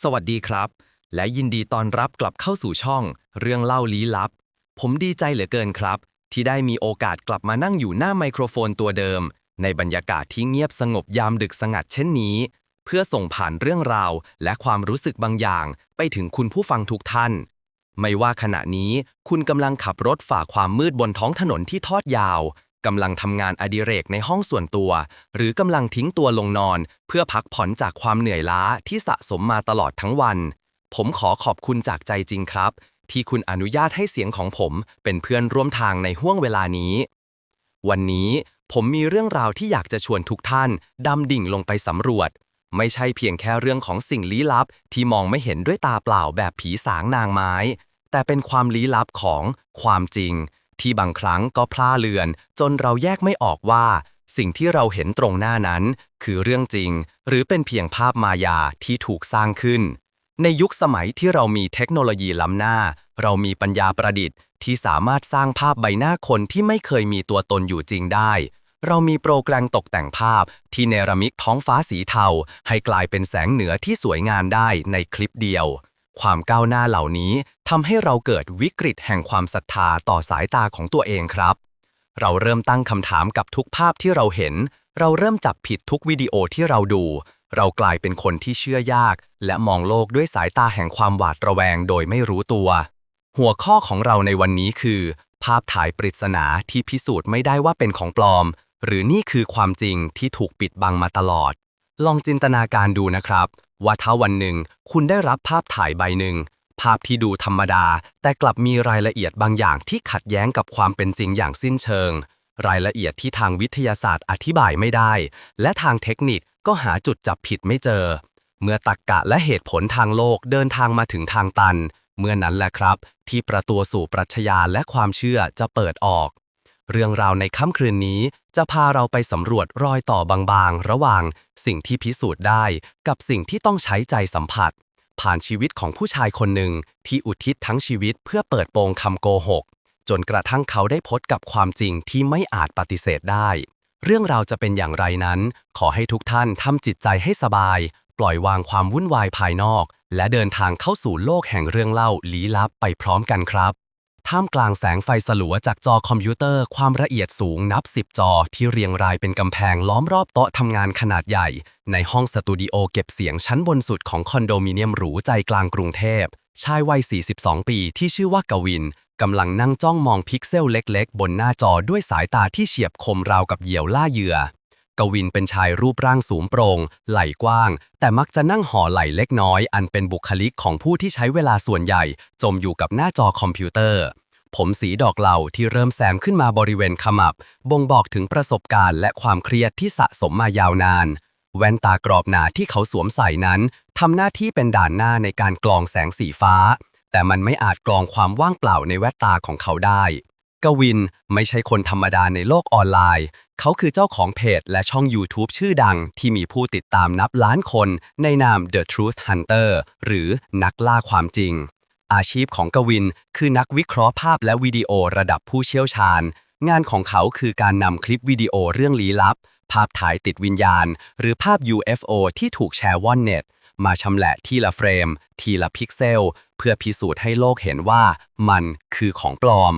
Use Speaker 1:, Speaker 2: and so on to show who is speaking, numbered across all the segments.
Speaker 1: สวัสดีครับ และยินดีต้อนรับกลับเข้าสู่ช่อง เรื่องเล่าลี้ลับ ผมดีใจเหลือเกินครับ ที่ได้มีโอกาสกลับมานั่งอยู่หน้าไมโครโฟนตัวเดิม ในบรรยากาศที่เงียบสงบยามดึกสงัดเช่นนี้ เพื่อส่งผ่านเรื่องราว และความรู้สึกบางอย่าง ไปถึงคุณผู้ฟังทุกท่าน ไม่ว่าขณะนี้คุณกำลังขับรถฝ่าความมืดบนท้องถนนที่ทอดยาว กำลังทำงานอดิเรกในห้องส่วนตัว หรือกำลังทิ้งตัวลงนอน เพื่อพักผ่อนจากความเหนื่อยล้าที่สะสมมาตลอดทั้งวัน ผมขอขอบคุณจากใจจริงครับ ที่คุณอนุญาตให้เสียงของผมเป็นเพื่อนร่วมทางในห้วงเวลานี้ วันนี้ผมมีเรื่องราวที่อยากจะชวนทุกท่านดำดิ่งลงไปสำรวจ ไม่ใช่เพียงแค่เรื่องของสิ่งลี้ลับ ที่มองไม่เห็นด้วยตาเปล่าแบบผีสางนางไม้ แต่เป็นความลี้ลับของความจริง ที่บางครั้งก็พลาเลือน จนเราแยกไม่ออกว่า สิ่งที่เราเห็นตรงหน้านั้น คือเรื่องจริง หรือเป็นเพียงภาพมายาที่ถูกสร้างขึ้น ในยุคสมัยที่เรามีเทคโนโลยีล้ำหน้า เรามีปัญญาประดิษฐ์ ที่สามารถสร้างภาพใบหน้าคนที่ไม่เคยมีตัวตนอยู่จริงได้เรามีโปรแกรมตกแต่งภาพที่เนรมิตท้องฟ้าสีเทา ให้กลายเป็นแสงเหนือที่สวยงามได้ในคลิปเดียว ความก้าวหน้าเหล่านี้ทำให้เราเกิดวิกฤตแห่งความศรัทธาต่อสายตาของตัวเองครับ เราเริ่มตั้งคำถามกับทุกภาพที่เราเห็น เราเริ่มจับผิดทุกวิดีโอที่เราดู เรากลายเป็นคนที่เชื่อยาก และมองโลกด้วยสายตาแห่งความหวาดระแวงโดยไม่รู้ตัว หัวข้อของเราในวันนี้คือ ภาพถ่ายปริศนาที่พิสูจน์ไม่ได้ว่าเป็นของปลอม หรือนี่คือความจริงที่ถูกปิดบังมาตลอด ลองจินตนาการดูนะครับ ว่าถ้าวันหนึ่งคุณได้รับภาพถ่ายใบหนึ่ง ภาพที่ดูธรรมดา แต่กลับมีรายละเอียดบางอย่างที่ขัดแย้งกับความเป็นจริงอย่างสิ้นเชิง รายละเอียดที่ทางวิทยาศาสตร์อธิบายไม่ได้ และทางเทคนิคก็หาจุดจับผิดไม่เจอ เมื่อตรรกกะและเหตุผลทางโลกเดินทางมาถึงทางตัน เมื่อนั้นแหละครับ ที่ประตูสู่ปรัชญาและความเชื่อจะเปิดออก เรื่องราวในค่ำคืนนี้จะพาเราไปสำรวจรอยต่อบางๆ ระหว่างสิ่งที่พิสูจน์ได้ กับสิ่งที่ต้องใช้ใจสัมผัส ผ่านชีวิตของผู้ชายคนหนึ่งที่อุทิศทั้งชีวิตเพื่อเปิดโปงคำโกหก จนกระทั่งเขาได้พบกับความจริงที่ไม่อาจปฏิเสธได้ เรื่องราวจะเป็นอย่างไรนั้น ขอให้ทุกท่านทำจิตใจให้สบาย ปล่อยวางความวุ่นวายภายนอก และเดินทางเข้าสู่โลกแห่งเรื่องเล่าลี้ลับไปพร้อมกันครับ ท่ามกลางแสงไฟสลัวจากจอคอมพิวเตอร์ความละเอียดสูงนับ10จอที่เรียงรายเป็นกำแพงล้อมรอบโต๊ะทำงานขนาดใหญ่ ในห้องสตูดิโอเก็บเสียงชั้นบนสุดของคอนโดมิเนียมหรูใจกลางกรุงเทพ ชายวัย 42 ปีที่ชื่อว่ากวินกำลังนั่งจ้องมองพิกเซลเล็กๆ บนหน้าจอด้วยสายตาที่เฉียบคมราวกับเหยี่ยวล่าเหยื่อ กวินเป็นชายรูปร่างสูงโปร่งไหล่กว้าง แต่มักจะนั่งห่อไหล่เล็กน้อย อันเป็นบุคลิกของผู้ที่ใช้เวลาส่วนใหญ่ จมอยู่กับหน้าจอคอมพิวเตอร์ ผมสีดอกเหล่าที่เริ่มแซมขึ้นมาบริเวณขมับ บ่งบอกถึงประสบการณ์และความเครียดที่สะสมมายาวนาน แว่นตากรอบหนาที่เขาสวมใส่นั้นทำหน้าที่เป็นด่านหน้าในการกรองแสงสีฟ้า แต่มันไม่อาจกรองความว่างเปล่าในแว่นตาของเขาได้ กวินไม่ใช่คนธรรมดาในโลกออนไลน์ เขาคือเจ้าของเพจและช่อง YouTube ชื่อดังที่มีผู้ติดตามนับล้านคนในนาม The Truth Hunter หรือนักล่าความจริง อาชีพของกวินคือนักวิเคราะห์ภาพและวิดีโอระดับผู้เชี่ยวชาญ งานของเขาคือการนำคลิปวิดีโอเรื่องลี้ลับ ภาพถ่ายติดวิญญาณ หรือภาพ UFO ที่ถูกแชร์ว่อนเน็ตมาชำแหละทีละเฟรม ทีละพิกเซล เพื่อพิสูจน์ให้โลกเห็นว่ามันคือของปลอม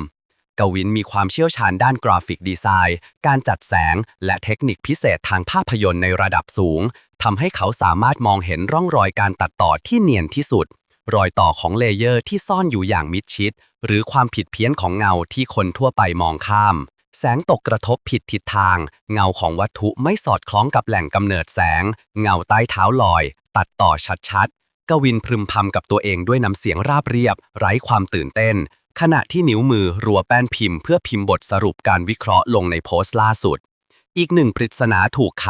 Speaker 1: กวินมีความเชี่ยวชาญด้านกราฟิกดีไซน์ การจัดแสง และเทคนิคพิเศษทางภาพยนตร์ในระดับสูงทำให้เขาสามารถมองเห็นร่องรอยการตัดต่อที่เนียนที่สุด รอยต่อของเลเยอร์ที่ซ่อนอยู่อย่างมิดชิด หรือความผิดเพี้ยนของเงาที่คนทั่วไปมองข้าม แสงตกกระทบผิดทิศทาง เงาของวัตถุไม่สอดคล้องกับแหล่งกำเนิดแสง เงาใต้เท้าลอย ตัดต่อชัดๆกวินพึมพำกับตัวเองด้วยน้ำเสียงราบเรียบ ไร้ความตื่นเต้น ขณะที่นิ้วมือรัวแป้นพิมพ์เพื่อพิมพ์บทสรุปการวิเคราะห์ลงในโพสต์ล่าสุด อีกหนึ่งปริศนาถูกไข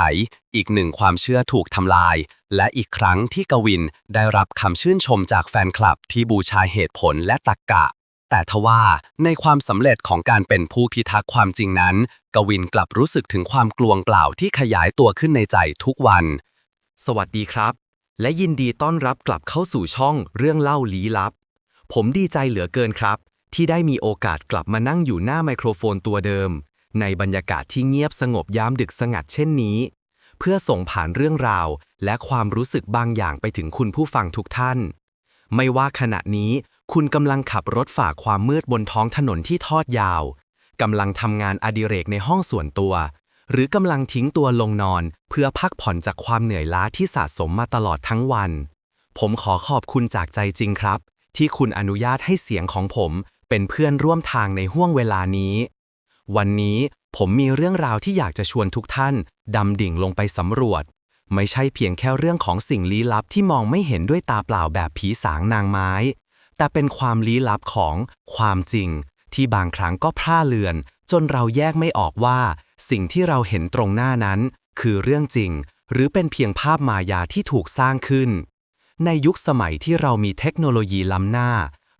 Speaker 1: อีกหนึ่งความเชื่อถูกทำลาย และอีกครั้งที่กวินได้รับคำชื่นชมจากแฟนคลับที่บูชาเหตุผลและตรรกกะ แต่ทว่าในความสำเร็จของการเป็นผู้พิทักษ์ความจริงนั้น กวินกลับรู้สึกถึงความกลวงเปล่าที่ขยายตัวขึ้นในใจทุกวัน สวัสดีครับ และยินดีต้อนรับกลับเข้าสู่ช่องเรื่องเล่าลี้ลับ ผมดีใจเหลือเกินครับ ที่ได้มีโอกาสกลับมานั่งอยู่หน้าไมโครโฟนตัวเดิม ในบรรยากาศที่เงียบสงบยามดึกสงัดเช่นนี้ เพื่อส่งผ่านเรื่องราว และความรู้สึกบางอย่างไปถึงคุณผู้ฟังทุกท่าน ไม่ว่าขณะนี้คุณกำลังขับรถฝ่าความมืดบนท้องถนนที่ทอดยาวกำลังทำงานอดิเรกในห้องส่วนตัว หรือกำลังทิ้งตัวลงนอน เพื่อพักผ่อนจากความเหนื่อยล้าที่สะสมมาตลอดทั้งวัน ผมขอขอบคุณจากใจจริงครับ ที่คุณอนุญาตให้เสียงของผม เป็นเพื่อนร่วมทางในห้วงเวลานี้ วันนี้ผมมีเรื่องราวที่อยากจะชวนทุกท่านดำดิ่งลงไปสำรวจ ไม่ใช่เพียงแค่เรื่องของสิ่งลี้ลับที่มองไม่เห็นด้วยตาเปล่าแบบผีสางนางไม้ แต่เป็นความลี้ลับของความจริง ที่บางครั้งก็พร่าเลือน จนเราแยกไม่ออกว่า สิ่งที่เราเห็นตรงหน้านั้น คือเรื่องจริง หรือเป็นเพียงภาพมายาที่ถูกสร้างขึ้น ในยุคสมัยที่เรามีเทคโนโลยีล้ำหน้า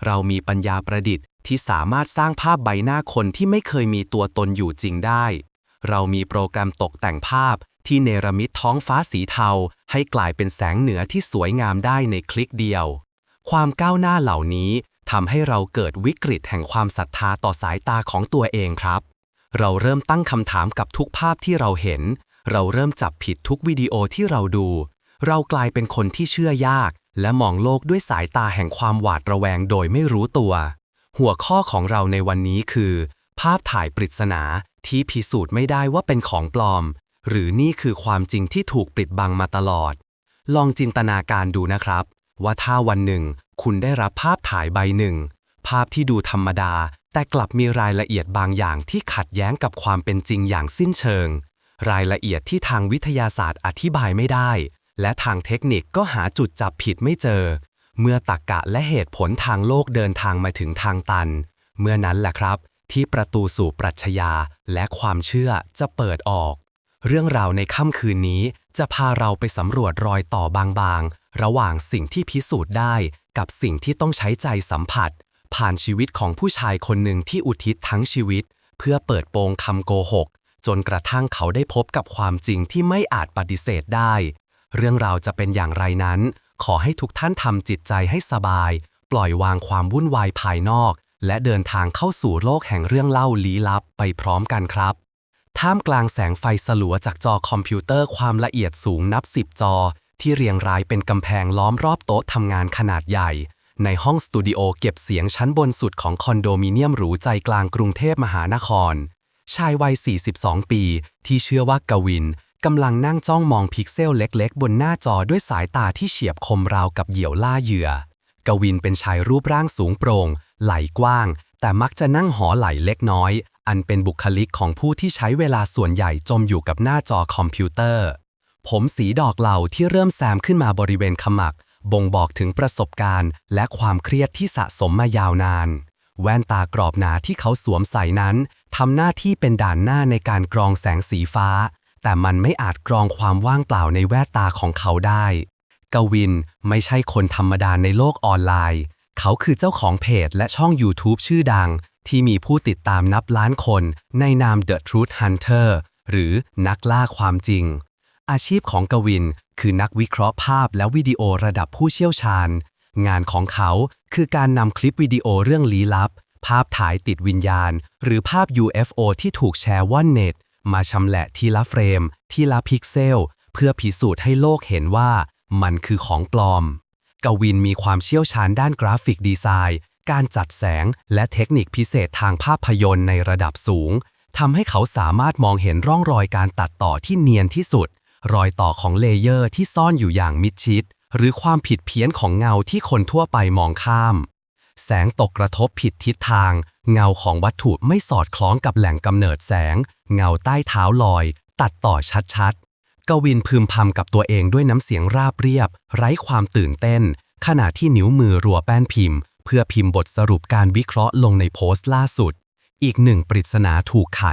Speaker 1: เรามีปัญญาประดิษฐ์ ที่สามารถสร้างภาพใบหน้าคนที่ไม่เคยมีตัวตนอยู่จริงได้ เรามีโปรแกรมตกแต่งภาพที่เนรมิตท้องฟ้าสีเทา ให้กลายเป็นแสงเหนือที่สวยงามได้ในคลิกเดียว ความก้าวหน้าเหล่านี้ทำให้เราเกิดวิกฤตแห่งความศรัทธาต่อสายตาของตัวเองครับ เราเริ่มตั้งคำถามกับทุกภาพที่เราเห็น เราเริ่มจับผิดทุกวิดีโอที่เราดู เรากลายเป็นคนที่เชื่อยาก และมองโลกด้วยสายตาแห่งความหวาดระแวงโดยไม่รู้ตัว หัวข้อของเราในวันนี้คือ ภาพถ่ายปริศนาที่พิสูจน์ไม่ได้ว่าเป็นของปลอม หรือนี่คือความจริงที่ถูกปิดบังมาตลอด ลองจินตนาการดูนะครับ ว่าถ้าวันหนึ่ง คุณได้รับภาพถ่ายใบหนึ่ง ภาพที่ดูธรรมดา แต่กลับมีรายละเอียดบางอย่างที่ขัดแย้งกับความเป็นจริงอย่างสิ้นเชิง รายละเอียดที่ทางวิทยาศาสตร์อธิบายไม่ได้ และทางเทคนิคก็หาจุดจับผิดไม่เจอ เมื่อตรรกกะและเหตุผลทางโลกเดินทางมาถึงทางตัน เมื่อนั้นแหละครับ ที่ประตูสู่ปรัชญาและความเชื่อจะเปิดออก เรื่องราวในค่ำคืนนี้จะพาเราไปสำรวจรอยต่อบางๆ ระหว่างสิ่งที่พิสูจน์ได้ กับสิ่งที่ต้องใช้ใจสัมผัส ผ่านชีวิตของผู้ชายคนหนึ่งที่อุทิศทั้งชีวิต เพื่อเปิดโปงคำโกหก จนกระทั่งเขาได้พบกับความจริงที่ไม่อาจปฏิเสธได้ เรื่องราวจะเป็นอย่างไรนั้น ขอให้ทุกท่านทำจิตใจให้สบาย ปล่อยวางความวุ่นวายภายนอก และเดินทางเข้าสู่โลกแห่งเรื่องเล่าลี้ลับไปพร้อมกันครับ ท่ามกลางแสงไฟสลัวจากจอคอมพิวเตอร์ความละเอียดสูงนับสิบจอ ที่เรียงรายเป็นกำแพงล้อมรอบโต๊ะทำงานขนาดใหญ่ ในห้องสตูดิโอเก็บเสียงชั้นบนสุดของคอนโดมิเนียมหรูใจกลางกรุงเทพมหานครชายวัย 42 ปี ที่เชื่อว่ากวิน กำลังนั่งจ้องมองพิกเซลเล็กๆ บนหน้าจอด้วยสายตาที่เฉียบคมราวกับเหยี่ยวล่าเหยื่อ กวินเป็นชายรูปร่างสูงโปร่ง ไหลกว้าง แต่มักจะนั่งหอไหลเล็กน้อย อันเป็นบุคลิกของผู้ที่ใช้เวลาส่วนใหญ่จมอยู่กับหน้าจอคอมพิวเตอร์ ผมสีดอกเหล่าที่เริ่มแซมขึ้นมาบริเวณขมัก บ่งบอกถึงประสบการณ์ และความเครียดที่สะสมมายาวนาน แว่นตากรอบหนาที่เขาสวมใส่นั้นทำหน้าที่เป็นด่านหน้าในการกรองแสงสีฟ้า แต่มันไม่อาจกรองความว่างเปล่าในแววตาของเขาได้ กวินไม่ใช่คนธรรมดาในโลกออนไลน์ เขาคือเจ้าของเพจและช่อง YouTube ชื่อดัง ที่มีผู้ติดตามนับล้านคนในนาม The Truth Hunter หรือนักล่าความจริง อาชีพของกวินคือนักวิเคราะห์ภาพและวิดีโอระดับผู้เชี่ยวชาญ งานของเขาคือการนำคลิปวิดีโอเรื่องลี้ลับ ภาพถ่ายติดวิญญาณ หรือภาพ UFO ที่ถูกแชร์ว่อนเน็ต มาชำแหละทีละเฟรม ทีละพิกเซล เพื่อพิสูจน์ให้โลกเห็นว่ามันคือของปลอม กวินมีความเชี่ยวชาญด้านกราฟิกดีไซน์ การจัดแสงและเทคนิคพิเศษทางภาพยนตร์ในระดับสูงทำให้เขาสามารถมองเห็นร่องรอยการตัดต่อที่เนียนที่สุด รอยต่อของเลเยอร์ที่ซ่อนอยู่อย่างมิดชิด หรือความผิดเพี้ยนของเงาที่คนทั่วไปมองข้าม แสงตกกระทบผิดทิศทาง เงาของวัตถุไม่สอดคล้องกับแหล่งกำเนิดแสง เงาใต้เท้าลอย ตัดต่อชัดๆ กวินพึมพำกับตัวเองด้วยน้ำเสียงราบเรียบ ไร้ความตื่นเต้น ขณะที่นิ้วมือรัวแป้นพิมพ์ เพื่อพิมพ์บทสรุปการวิเคราะห์ลงในโพสต์ล่าสุด อีกหนึ่งปริศนาถูกไข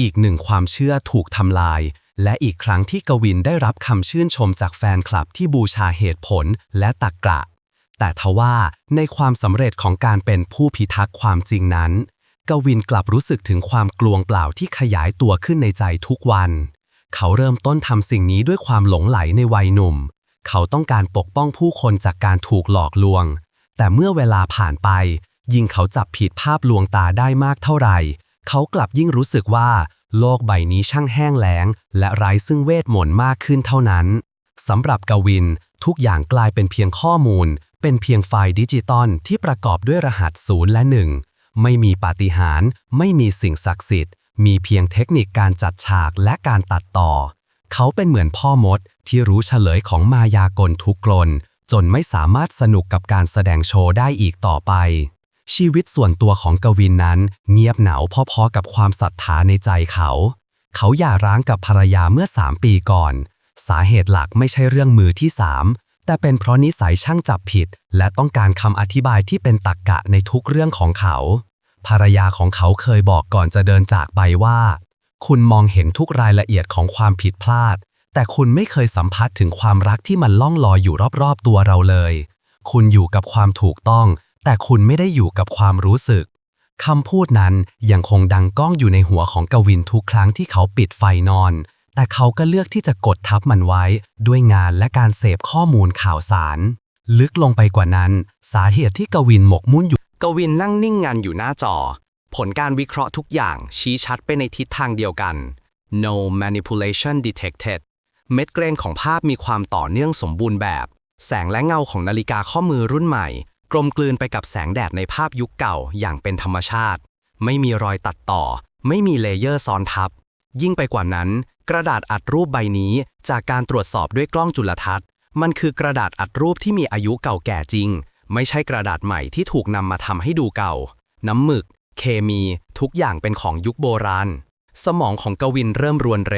Speaker 1: อีกหนึ่งความเชื่อถูกทำลาย และอีกครั้งที่กวินได้รับคำชื่นชมจากแฟนคลับที่บูชาเหตุผลและตรรกะ แต่ทว่าในความสำเร็จของการเป็นผู้พิทักษ์ความจริงนั้น กวินกลับรู้สึกถึงความกลวงเปล่าที่ขยายตัวขึ้นในใจทุกวัน เขาเริ่มต้นทำสิ่งนี้ด้วยความหลงไหลในวัยหนุ่ม เขาต้องการปกป้องผู้คนจากการถูกหลอกลวง แต่เมื่อเวลาผ่านไป ยิ่งเขาจับผิดภาพลวงตาได้มากเท่าไหร่ เขากลับยิ่งรู้สึกว่า
Speaker 2: โลกใบนี้ช่างแห้งแล้ง และไร้ซึ่งเวทมนต์มากขึ้นเท่านั้นสำหรับกวินทุกอย่างกลายเป็นเพียงข้อมูล เป็นเพียงไฟล์ดิจิตอลที่ประกอบด้วยรหัสศูนย์และหนึ่งไม่มีปาฏิหาริย์ไม่มีสิ่งศักดิ์สิทธิ์ มีเพียงเทคนิคการจัดฉากและการตัดต่อ เขาเป็นเหมือนพ่อมดที่รู้เฉลยของมายากลทุกกลน จนไม่สามารถสนุกกับการแสดงโชว์ได้อีกต่อไป ชีวิตส่วนตัวของกวินนั้น เงียบเหงาพอๆกับความศรัทธาในใจเขา เขาหย่าร้างกับภรรยาเมื่อสามปีก่อน สาเหตุหลักไม่ใช่เรื่องมือที่สาม แต่เป็นเพราะนิสัยช่างจับผิด และต้องการคำอธิบายที่เป็นตรกกะในทุกเรื่องของเขา ภรรยาของเขาเคยบอกก่อนจะเดินจากไปว่า คุณมองเห็นทุกรายละเอียดของความผิดพลาด แต่คุณไม่เคยสัมผัสถึงความรักที่มันล่องลอยอยู่รอบๆตัวเราเลย คุณอยู่กับความถูกต้อง แต่คุณไม่ได้อยู่กับความรู้สึกคำพูดนั้นยังคงดังก้องอยู่ในหัวของกวินทุกครั้งที่เขาปิดไฟนอน แต่เขาก็เลือกที่จะกดทับมันไว้ด้วยงานและการเสพข้อมูลข่าวสาร ลึกลงไปกว่านั้น สาเหตุที่กวินหมกมุ่นอยู่
Speaker 1: กวินนั่งนิ่งงันอยู่หน้าจอ ผลการวิเคราะห์ทุกอย่างชี้ชัดไปในทิศทางเดียวกัน no manipulation detected เม็ดเกรนของภาพมีความต่อเนื่องสมบูรณ์แบบ แสงและเงาของนาฬิกาข้อมือรุ่นใหม่ กลมกลืนไปกับแสงแดดในภาพยุคเก่าอย่างเป็นธรรมชาติ ไม่มีรอยตัดต่อ ไม่มีเลเยอร์ซ้อนทับ ยิ่งไปกว่านั้น กระดาษอัดรูปใบนี้จากการตรวจสอบด้วยกล้องจุลทรรศน์ มันคือกระดาษอัดรูปที่มีอายุเก่าแก่จริง ไม่ใช่กระดาษใหม่ที่ถูกนำมาทำให้ดูเก่า น้ำหมึก เคมี ทุกอย่างเป็นของยุคโบราณ สมองของกวินเริ่มรวนเร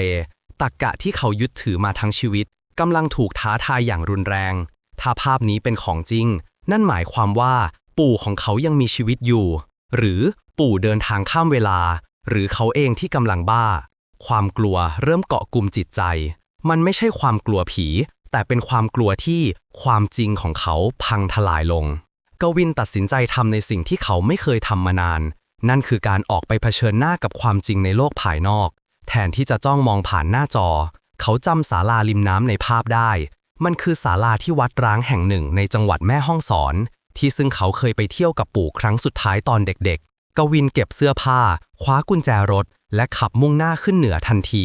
Speaker 1: ตักกะที่เขายึดถือมาทั้งชีวิตกำลังถูกท้าทายอย่างรุนแรง ถ้าภาพนี้เป็นของจริง นั่นหมายความว่า ปู่ของเขายังมีชีวิตอยู่ หรือปู่เดินทางข้ามเวลา หรือเขาเองที่กำลังบ้า ความกลัวเริ่มเกาะกลุ่มจิตใจ มันไม่ใช่ความกลัวผี แต่เป็นความกลัวที่ความจริงของเขาพังทลายลง กวินตัดสินใจทำในสิ่งที่เขาไม่เคยทำมานาน นั่นคือการออกไปเผชิญหน้ากับความจริงในโลกภายนอก แทนที่จะจ้องมองผ่านหน้าจอ เขาจำศาลาริมน้ำในภาพได้ มันคือศาลาที่วัดร้างแห่งหนึ่งในจังหวัดแม่ฮ่องสอน ที่ซึ่งเขาเคยไปเที่ยวกับปู่ครั้งสุดท้ายตอนเด็กๆ กวินเก็บเสื้อผ้า คว้ากุญแจรถ และขับมุ่งหน้าขึ้นเหนือทันที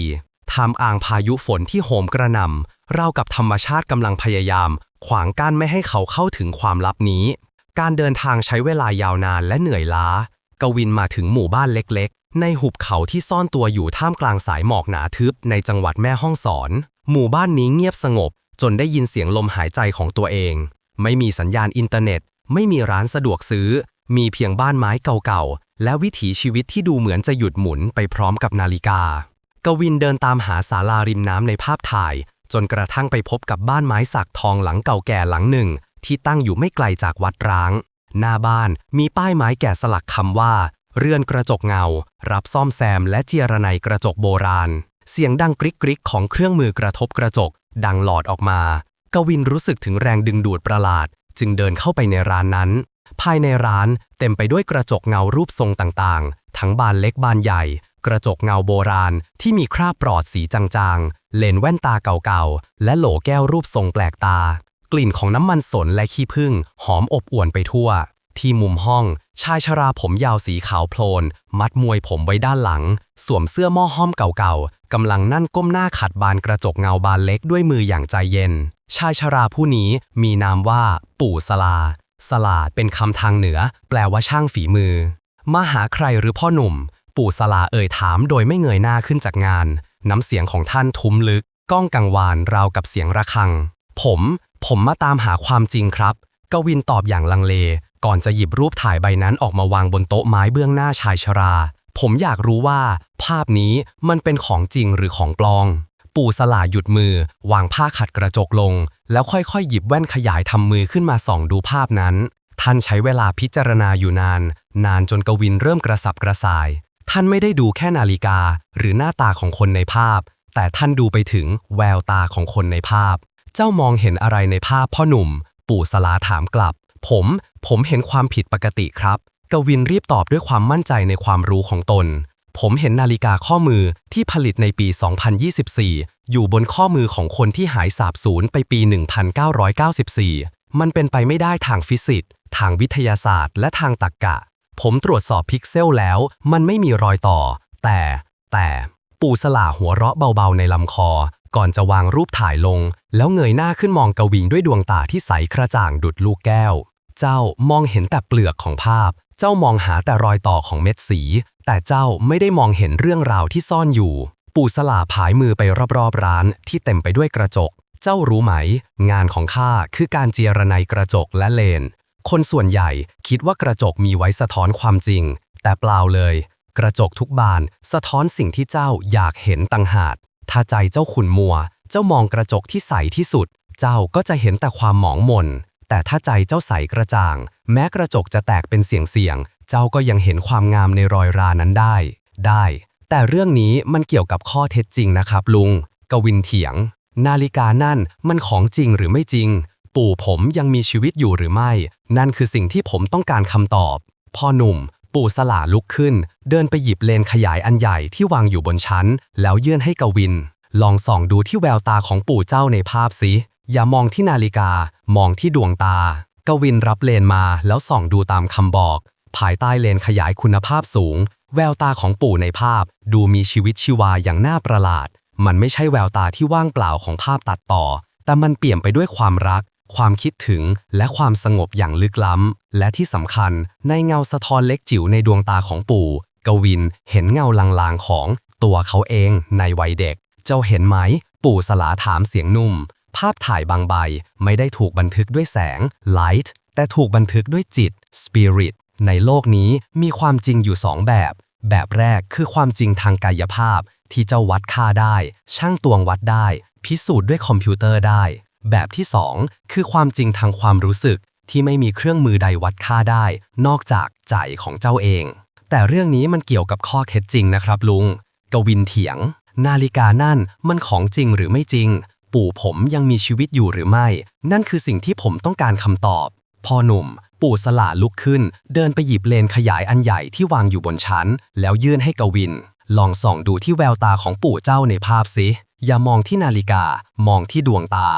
Speaker 1: ทามอ่างพายุฝนที่โหมกระหน่ำเรากับธรรมชาติกำลังพยายาม ขวางกั้นไม่ให้เขาเข้าถึงความลับนี้ การเดินทางใช้เวลายาวนานและเหนื่อยล้า กวินมาถึงหมู่บ้านเล็กๆ ในหุบเขาที่ซ่อนตัวอยู่ท่ามกลางสายหมอกหนาทึบในจังหวัดแม่ฮ่องสอน หมู่บ้านนี้เงียบสงบ จนได้ยินเสียงลมหายใจของตัวเอง ไม่มีสัญญาณอินเทอร์เน็ต ไม่มีร้านสะดวกซื้อ มีเพียงบ้านไม้เก่าๆ และวิถีชีวิตที่ดูเหมือนจะหยุดหมุนไปพร้อมกับนาฬิกา กวินเดินตามหาศาลาริมน้ำในภาพถ่าย จนกระทั่งไปพบกับบ้านไม้สักทองหลังเก่าแก่หลังหนึ่ง ที่ตั้งอยู่ไม่ไกลจากวัดร้าง หน้าบ้านมีป้ายไม้แก่สลักคำว่า เรือนกระจกเงา รับซ่อมแซมและเจียระไนกระจกโบราณ เสียงดังกริกกริกของเครื่องมือกระทบกระจก ดังหลอดออกมา กวินรู้สึกถึงแรงดึงดูดประหลาด จึงเดินเข้าไปในร้านนั้น ภายในร้านเต็มไปด้วยกระจกเงารูปทรงต่างๆ ทั้งบานเล็กบานใหญ่ กระจกเงาโบราณที่มีคราบปลอดสีจางๆ เลนแว่นตาเก่าๆ และโหลแก้วรูปทรงแปลกตา กลิ่นของน้ำมันสนและขี้ผึ้งหอมอบอวนไปทั่ว ที่มุมห้อง ชายชราผมยาวสีขาวโพลน มัดมวยผมไว้ด้านหลัง สวมเสื้อหม้อห้อมเก่าๆกำลังนั่นก้มหน้าขัดบานกระจกเงาบานเล็กด้วยมืออย่างใจเย็น ชายชราผู้นี้มีนามว่า ปู่สลา สลาเป็นคำทางเหนือ แปลว่าช่างฝีมือ มาหาใครหรือพ่อหนุ่ม ปู่สลาเอ่ยถามโดยไม่เงยหน้าขึ้นจากงาน น้ำเสียงของท่านทุ้มลึก ก้องกังวานราวกับเสียงระฆัง ผม ผมมาตามหาความจริงครับ กวินตอบอย่างลังเล ก่อนจะหยิบรูปถ่ายใบนั้นออกมาวางบนโต๊ะไม้เบื้องหน้าชายชรา ผมอยากรู้ว่า ภาพนี้มันเป็นของจริงหรือของปลอม ปู่สลาหยุดมือ วางผ้าขัดกระจกลง แล้วค่อยๆ หยิบแว่นขยายทำมือขึ้นมาส่องดูภาพนั้น ท่านใช้เวลาพิจารณาอยู่นาน นานจนกวินเริ่มกระสับกระส่าย ท่านไม่ได้ดูแค่นาฬิกา หรือหน้าตาของคนในภาพ แต่ท่านดูไปถึงแววตาของคนในภาพ เจ้ามองเห็นอะไรในภาพพ่อหนุ่ม ปู่สลาถามกลับ ผม ผมเห็นความผิดปกติครับ กวินรีบตอบด้วยความมั่นใจในความรู้ของตน ผมเห็นนาฬิกาข้อมือที่ผลิตในปี 2024 อยู่บนข้อมือของคนที่หายสาบสูญไปปี 1994 มันเป็นไปไม่ได้ทางฟิสิกส์ ทางวิทยาศาสตร์ และทางตรรกกะ ผมตรวจสอบพิกเซลแล้ว มันไม่มีรอยต่อ แต่ แต่
Speaker 2: ปู่สลาหัวเราะเบาๆ ในลำคอ ก่อนจะวางรูปถ่ายลง แล้วเงยหน้าขึ้นมองกวินด้วยดวงตาที่ใสกระจ่างดุดลูกแก้ว เจ้ามองเห็นแต่เปลือกของภาพ จ้ามองหาแต่รอยต่อของเม็ดสี แต่เจ้าไม่ได้มองเห็นเรื่องราวที่ซ่อนอยู่ ปู่สลาผายมือไปรอบๆร้านที่เต็มไปด้วยกระจก เจ้ารู้ไหม งานของข้าคือการเจียรนัยกระจกและเลน คนส่วนใหญ่คิดว่ากระจกมีไว้สะท้อนความจริง แต่เปล่าเลย กระจกทุกบานสะท้อนสิ่งที่เจ้าอยากเห็นต่างหากถ้าใจเจ้าขุนมัว เจ้ามองกระจกที่ใสที่สุด เจ้าก็จะเห็นแต่ความหมองหม่นแต่ถ้าใจเจ้าใสกระจ่าง แม้กระจกจะแตกเป็นเสียงเสียงๆ เจ้าก็ยังเห็นความงามในรอยรานั้นได้ ได้ แต่เรื่องนี้มันเกี่ยวกับข้อเท็จจริงนะครับลุง กวินเถียง นาฬิกานั่นมันของจริงหรือไม่จริง ปู่ผมยังมีชีวิตอยู่หรือไม่ นั่นคือสิ่งที่ผมต้องการคำตอบ พ่อหนุ่ม ปู่สลาลุกขึ้น เดินไปหยิบเลนขยายอันใหญ่ที่วางอยู่บนชั้น แล้วยื่นให้กวิน ลองส่องดูที่แววตาของปู่เจ้าในภาพสิอย่ามองที่นาฬิกา มองที่ดวงตา กวินรับเลนมาแล้วส่องดูตามคำบอก ภายใต้เลนขยายคุณภาพสูง แววตาของปู่ในภาพ ดูมีชีวิตชีวาอย่างน่าประหลาด มันไม่ใช่แววตาที่ว่างเปล่าของภาพตัดต่อ แต่มันเปี่ยมไปด้วยความรัก ความคิดถึง และความสงบอย่างลึกล้ำ และที่สำคัญ ในเงาสะท้อนเล็กจิ๋วในดวงตาของปู่ กวินเห็นเงาลางๆของตัวเขาเองในวัยเด็ก เจ้าเห็นไหม ปู่สลาถามเสียงนุ่ม ภาพถ่ายบางใบไม่ได้ถูกบันทึกด้วยแสง light แต่ถูกบันทึกด้วยจิต spirit ในโลกนี้มีความจริงอยู่สองแบบ แบบแรกคือความจริงทางกายภาพ ที่เจ้าวัดค่าได้ ช่างตวงวัดได้ พิสูจน์ด้วยคอมพิวเตอร์ได้ แบบที่สองคือความจริงทางความรู้สึก ที่ไม่มีเครื่องมือใดวัดค่าได้ นอกจากใจของเจ้าเอง แต่เรื่องนี้มันเกี่ยวกับข้อเท็จจริงนะครับลุง กวินเถียง นาฬิกานั่นมันของจริงหรือไม่จริง ปู่ผมยังมีชีวิตอยู่หรือไม่ นั่นคือสิ่งที่ผมต้องการคำตอบพ่อหนุ่ม ปู่สลาลุกขึ้น เดินไปหยิบเลนขยายอันใหญ่ที่วางอยู่บนชั้น แล้วยื่นให้กวิน ลองส่องดูที่แววตาของปู่เจ้าในภาพสิอย่ามองที่นาฬิกา มองที่ดวงตา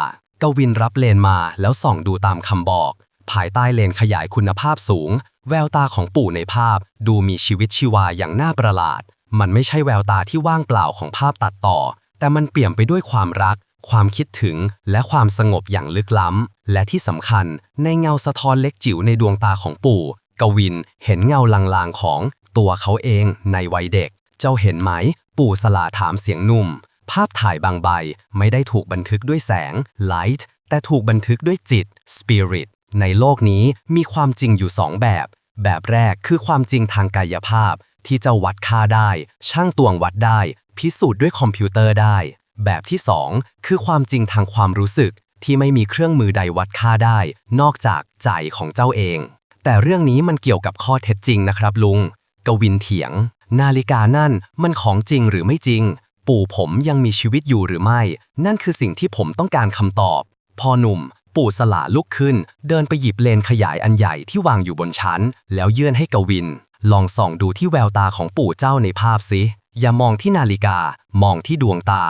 Speaker 2: กวินรับเลนมาแล้วส่องดูตามคำบอก ภายใต้เลนขยายคุณภาพสูง แววตาของปู่ในภาพ ดูมีชีวิตชีวาอย่างน่าประหลาด มันไม่ใช่แววตาที่ว่างเปล่าของภาพตัดต่อ แต่มันเปี่ยมไปด้วยความรัก ความคิดถึง และความสงบอย่างลึกล้ำ และที่สำคัญ ในเงาสะท้อนเล็กจิ๋วในดวงตาของปู่ กวินเห็นเงาลางๆของตัวเขาเองในวัยเด็ก เจ้าเห็นไหม ปู่สลาถามเสียงนุ่ม ภาพถ่ายบางใบไม่ได้ถูกบันทึกด้วยแสง light แต่ถูกบันทึกด้วยจิต spirit ในโลกนี้มีความจริงอยู่สองแบบ แบบแรกคือความจริงทางกายภาพ ที่เจะวัดค่าได้ ช่างตวงวัดได้ พิสูจน์ด้วยคอมพิวเตอร์ได้ แบบที่สองคือความจริงทางความรู้สึกที่ไม่มีเครื่องมือใดวัดค่าได้ นอกจากใจของเจ้าเอง แต่เรื่องนี้มันเกี่ยวกับข้อเท็จจริงนะครับลุง กวินเถียง นาฬิกานั่นมันของจริงหรือไม่จริง ปู่ผมยังมีชีวิตอยู่หรือไม่ นั่นคือสิ่งที่ผมต้องการคำตอบ พอหนุ่ม ปู่สลาลุกขึ้น เดินไปหยิบเลนขยายอันใหญ่ที่วางอยู่บนชั้น แล้วยื่นให้กวิน ลองส่องดูที่แววตาของปู่เจ้าในภาพสิอย่ามองที่นาฬิกา มองที่ดวงตา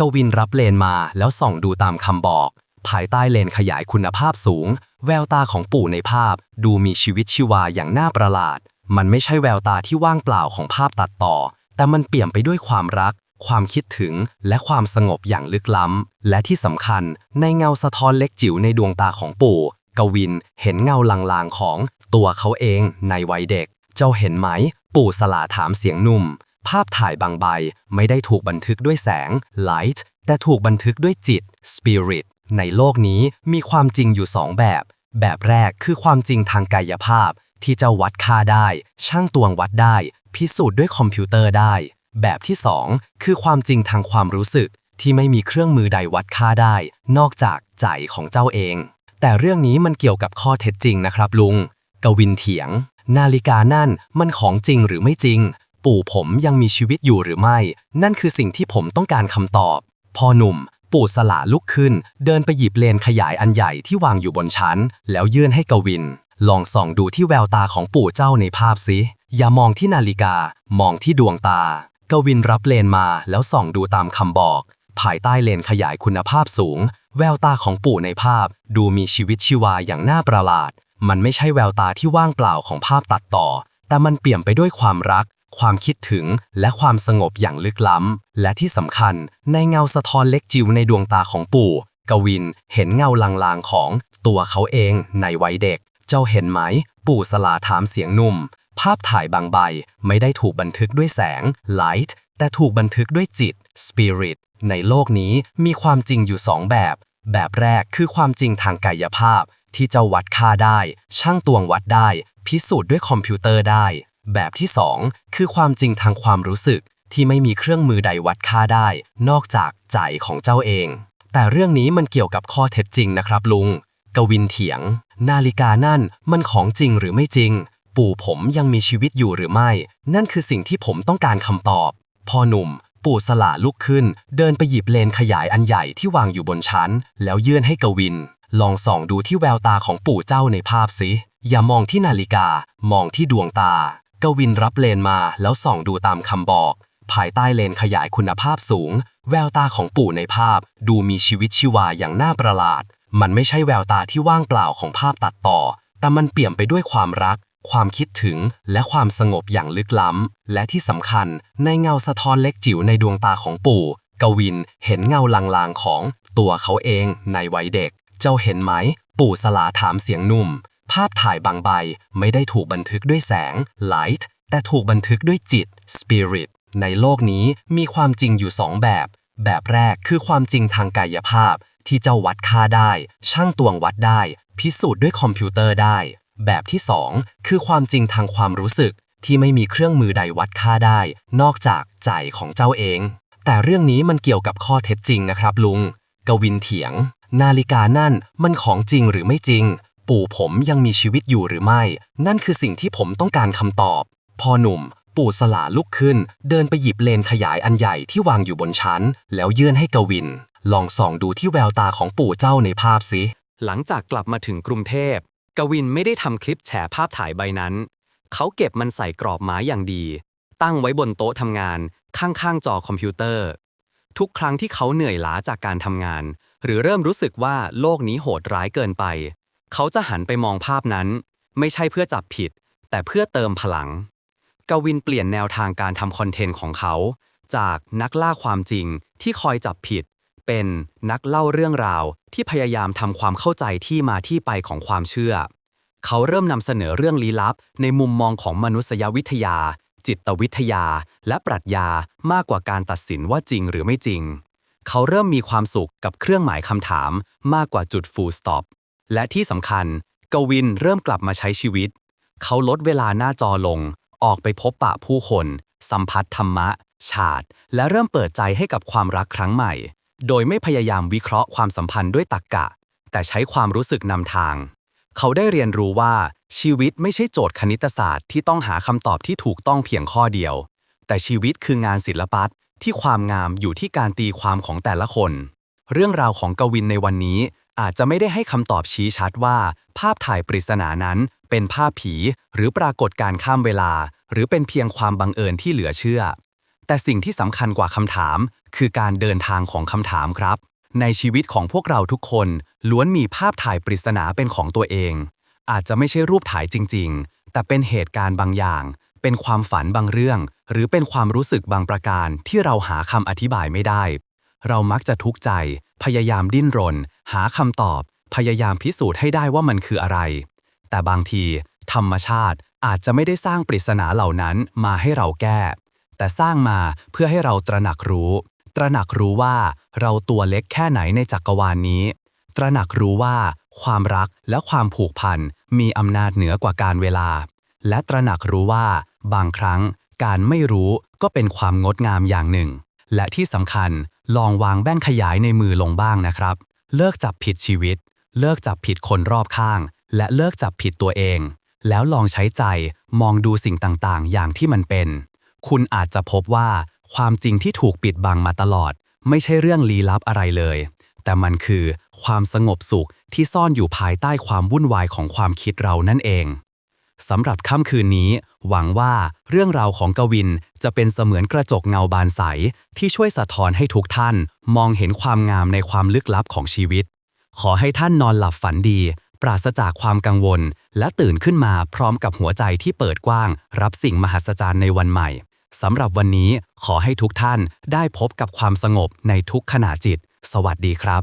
Speaker 2: กวินรับเลนมาแล้วส่องดูตามคำบอก ภายใต้เลนขยายคุณภาพสูง แววตาของปู่ในภาพ ดูมีชีวิตชีวาอย่างน่าประหลาด มันไม่ใช่แววตาที่ว่างเปล่าของภาพตัดต่อ แต่มันเปี่ยมไปด้วยความรัก ความคิดถึง และความสงบอย่างลึกล้ำ และที่สำคัญ ในเงาสะท้อนเล็กจิ๋วในดวงตาของปู่ กวินเห็นเงาลางๆของตัวเขาเองในวัยเด็ก เจ้าเห็นไหม ปู่สลาถามเสียงนุ่ม ภาพถ่ายบางใบไม่ได้ถูกบันทึกด้วยแสง light แต่ถูกบันทึกด้วยจิต spirit ในโลกนี้มีความจริงอยู่สองแบบ แบบแรกคือความจริงทางกายภาพ ที่จะวัดค่าได้ ช่างตวงวัดได้ พิสูจน์ด้วยคอมพิวเตอร์ได้ แบบที่สองคือความจริงทางความรู้สึก ที่ไม่มีเครื่องมือใดวัดค่าได้ นอกจากใจของเจ้าเอง แต่เรื่องนี้มันเกี่ยวกับข้อเท็จจริงนะครับลุง กวินเถียง นาฬิกานั่นมันของจริงหรือไม่จริง ปู่ผมยังมีชีวิตอยู่หรือไม่ นั่นคือสิ่งที่ผมต้องการคำตอบ พอหนุ่ม ปู่สลาลุกขึ้น เดินไปหยิบเลนขยายอันใหญ่ที่วางอยู่บนชั้น แล้วยื่นให้กวิน ลองส่องดูที่แววตาของปู่เจ้าในภาพสิ อย่ามองที่นาฬิกา มองที่ดวงตา กวินรับเลนมาแล้วส่องดูตามคำบอก ภายใต้เลนขยายคุณภาพสูง แววตาของปู่ในภาพ ดูมีชีวิตชีวาอย่างน่าประหลาด มันไม่ใช่แววตาที่ว่างเปล่าของภาพตัดต่อ แต่มันเปี่ยมไปด้วยความรัก ความคิดถึงและความสงบอย่างลึกล้ำ และที่สำคัญในเงาสะท้อนเล็กจิ๋วในดวงตาของปู่ กวินเห็นเงาลางๆของตัวเขาเองในวัยเด็ก เจ้าเห็นไหม ปู่สลาถามเสียงนุ่ม ภาพถ่ายบางใบไม่ได้ถูกบันทึกด้วยแสง light แต่ถูกบันทึกด้วยจิต spirit ในโลกนี้มีความจริงอยู่สองแบบ แบบแรกคือความจริงทางกายภาพที่จะวัดค่าได้ ช่างตวงวัดได้ พิสูจน์ด้วยคอมพิวเตอร์ได้ แบบที่สองคือความจริงทางความรู้สึกที่ไม่มีเครื่องมือใดวัดค่าได้ นอกจากใจของเจ้าเอง แต่เรื่องนี้มันเกี่ยวกับข้อเท็จจริงนะครับลุง กวินเถียง นาฬิกานั่นมันของจริงหรือไม่จริง ปู่ผมยังมีชีวิตอยู่หรือไม่ นั่นคือสิ่งที่ผมต้องการคำตอบ พอหนุ่ม ปู่สละลุกขึ้น เดินไปหยิบเลนขยายอันใหญ่ที่วางอยู่บนชั้น แล้วยื่นให้กวิน ลองส่องดูที่แววตาของปู่เจ้าในภาพสิอย่ามองที่นาฬิกา มองที่ดวงตา กวินรับเลนมาแล้วส่องดูตามคำบอก ภายใต้เลนขยายคุณภาพสูง แววตาของปู่ในภาพ ดูมีชีวิตชีวาอย่างน่าประหลาด มันไม่ใช่แววตาที่ว่างเปล่าของภาพตัดต่อ แต่มันเปี่ยมไปด้วยความรัก ความคิดถึง และความสงบอย่างลึกล้ำ และที่สำคัญ ในเงาสะท้อนเล็กจิ๋วในดวงตาของปู่ กวินเห็นเงาลางๆของตัวเขาเองในวัยเด็ก เจ้าเห็นไหม ปู่สลาถามเสียงนุ่ม ภาพถ่ายบางใบไม่ได้ถูกบันทึกด้วยแสง light แต่ถูกบันทึกด้วยจิต spirit ในโลกนี้มีความจริงอยู่สองแบบ แบบแรกคือความจริงทางกายภาพ ที่เจ้าวัดค่าได้ ช่างตวงวัดได้ พิสูจน์ด้วยคอมพิวเตอร์ได้ แบบที่สองคือความจริงทางความรู้สึก ที่ไม่มีเครื่องมือใดวัดค่าได้ นอกจากใจของเจ้าเอง แต่เรื่องนี้มันเกี่ยวกับข้อเท็จจริงนะครับลุง กวินเถียง นาฬิกานั่นมันของจริงหรือไม่จริง ปู่ผมยังมีชีวิตอยู่หรือไม่ นั่นคือสิ่งที่ผมต้องการคำตอบ พอหนุ่ม ปู่สลาลุกขึ้น เดินไปหยิบเลนขยายอันใหญ่ที่วางอยู่บนชั้น แล้วยื่นให้กวิน ลองส่องดูที่แววตาของปู่เจ้าในภาพสิ
Speaker 1: หลังจากกลับมาถึงกรุงเทพกวินไม่ได้ทำคลิปแฉภาพถ่ายใบนั้น เขาเก็บมันใส่กรอบไม้อย่างดี ตั้งไว้บนโต๊ะทำงาน ข้างๆจอคอมพิวเตอร์ ทุกครั้งที่เขาเหนื่อยล้าจากการทำงาน หรือเริ่มรู้สึกว่าโลกนี้โหดร้ายเกินไป เขาจะหันไปมองภาพนั้น ไม่ใช่เพื่อจับผิด แต่เพื่อเติมพลัง กวินเปลี่ยนแนวทางการทำคอนเทนต์ของเขา จากนักล่าความจริงที่คอยจับผิด เป็นนักเล่าเรื่องราวที่พยายามทำความเข้าใจที่มาที่ไปของความเชื่อ เขาเริ่มนำเสนอเรื่องลี้ลับ ในมุมมองของมนุษยวิทยา จิตวิทยา และปรัชญามากกว่าการตัดสินว่าจริงหรือไม่จริง เขาเริ่มมีความสุขกับเครื่องหมายคำถามมากกว่าจุด full stop และที่สำคัญ กวินเริ่มกลับมาใช้ชีวิต เขาลดเวลาหน้าจอลง ออกไปพบปะผู้คน สัมผัสธรรมะฉาดและเริ่มเปิดใจให้กับความรักครั้งใหม่ โดยไม่พยายามวิเคราะห์ความสัมพันธ์ด้วยตรรกกะ แต่ใช้ความรู้สึกนำทาง เขาได้เรียนรู้ว่า ชีวิตไม่ใช่โจทย์คณิตศาสตร์ที่ต้องหาคำตอบที่ถูกต้องเพียงข้อเดียว แต่ชีวิตคืองานศิลปะที่ความงามอยู่ที่การตีความของแต่ละคน เรื่องราวของกวินในวันนี้ อาจจะไม่ได้ให้คำตอบชี้ชัดว่า ภาพถ่ายปริศนานั้น เป็นภาพผี หรือปรากฏการข้ามเวลา หรือเป็นเพียงความบังเอิญที่เหลือเชื่อ แต่สิ่งที่สำคัญกว่าคำถาม คือการเดินทางของคำถามครับ ในชีวิตของพวกเราทุกคน ล้วนมีภาพถ่ายปริศนาเป็นของตัวเอง อาจจะไม่ใช่รูปถ่ายจริง ๆ แต่เป็นเหตุการณ์บางอย่าง เป็นความฝันบางเรื่อง หรือเป็นความรู้สึกบางประการที่เราหาคำอธิบายไม่ได้ เรามักจะทุกข์ใจ พยายามดิ้นรน หาคำตอบ พยายามพิสูจน์ให้ได้ว่ามันคืออะไร แต่บางที ธรรมชาติอาจจะไม่ได้สร้างปริศนาเหล่านั้นมาให้เราแก้ แต่สร้างมาเพื่อให้เราตระหนักรู้ ตระหนักรู้ว่าเราตัวเล็กแค่ไหนในจักรวาลนี้ ตระหนักรู้ว่า ความรักและความผูกพันมีอำนาจเหนือกว่าการเวลา และตระหนักรู้ว่า บางครั้ง การไม่รู้ก็เป็นความงดงามอย่างหนึ่ง และที่สำคัญ ลองวางแบ้งขยายในมือลงบ้างนะครับ เลิกจับผิดชีวิต เลิกจับผิดคนรอบข้าง และเลิกจับผิดตัวเอง แล้วลองใช้ใจมองดูสิ่งต่างๆ อย่างที่มันเป็น คุณอาจจะพบว่าความจริงที่ถูกปิดบังมาตลอด ไม่ใช่เรื่องลี้ลับอะไรเลย แต่มันคือความสงบสุขที่ซ่อนอยู่ภายใต้ความวุ่นวายของความคิดเรานั่นเอง สำหรับค่ำคืนนี้ หวังว่าเรื่องราวของกวินจะเป็นเสมือนกระจกเงาบานใส ที่ช่วยสะท้อนให้ทุกท่าน มองเห็นความงามในความลึกลับของชีวิต ขอให้ท่านนอนหลับฝันดี ปราศจากความกังวล
Speaker 2: และตื่นขึ้นมาพร้อมกับหัวใจที่เปิดกว้าง รับสิ่งมหัศจรรย์ในวันใหม่สำหรับวันนี้ขอให้ทุกท่านได้พบกับความสงบในทุกขณะจิต สวัสดีครับ